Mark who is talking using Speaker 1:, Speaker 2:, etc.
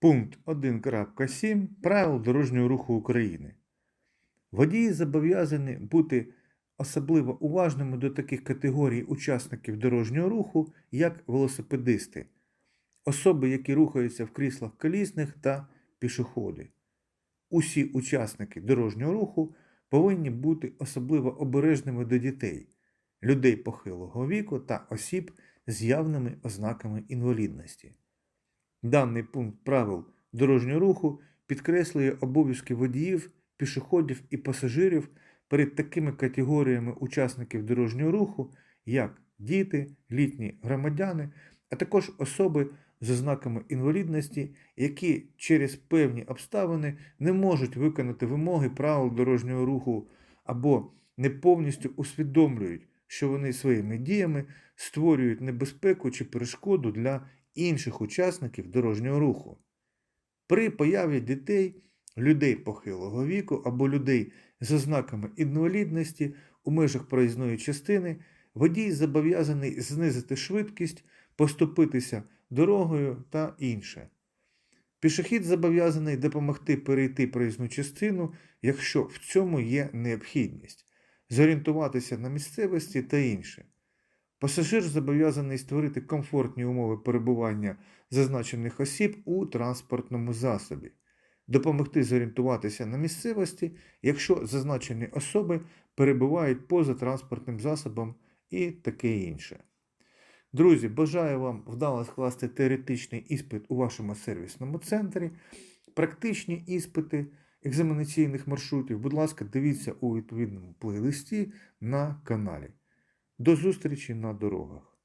Speaker 1: Пункт 1.7 Правил дорожнього руху України. Водії зобов'язані бути особливо уважними до таких категорій учасників дорожнього руху, як велосипедисти, особи, які рухаються в кріслах колісних та пішоходи. Усі учасники дорожнього руху повинні бути особливо обережними до дітей, людей похилого віку та осіб з явними ознаками інвалідності. Даний пункт правил дорожнього руху підкреслює обов'язки водіїв, пішоходів і пасажирів перед такими категоріями учасників дорожнього руху, як діти, літні громадяни, а також особи з ознаками інвалідності, які через певні обставини не можуть виконати вимоги правил дорожнього руху або не повністю усвідомлюють, що вони своїми діями створюють небезпеку чи перешкоду для інших учасників дорожнього руху. При появі дітей, людей похилого віку або людей з ознаками інвалідності у межах проїзної частини водій зобов'язаний знизити швидкість, поступитися дорогою та інше. Пішохід зобов'язаний допомогти перейти проїзну частину, якщо в цьому є необхідність, зорієнтуватися на місцевості та інше. Пасажир зобов'язаний створити комфортні умови перебування зазначених осіб у транспортному засобі, допомогти зорієнтуватися на місцевості, якщо зазначені особи перебувають поза транспортним засобом і таке інше. Друзі, бажаю вам вдало скласти теоретичний іспит у вашому сервісному центрі, практичні іспити екзаменаційних маршрутів. Будь ласка, дивіться у відповідному плейлисті на каналі. До зустрічі на дорогах.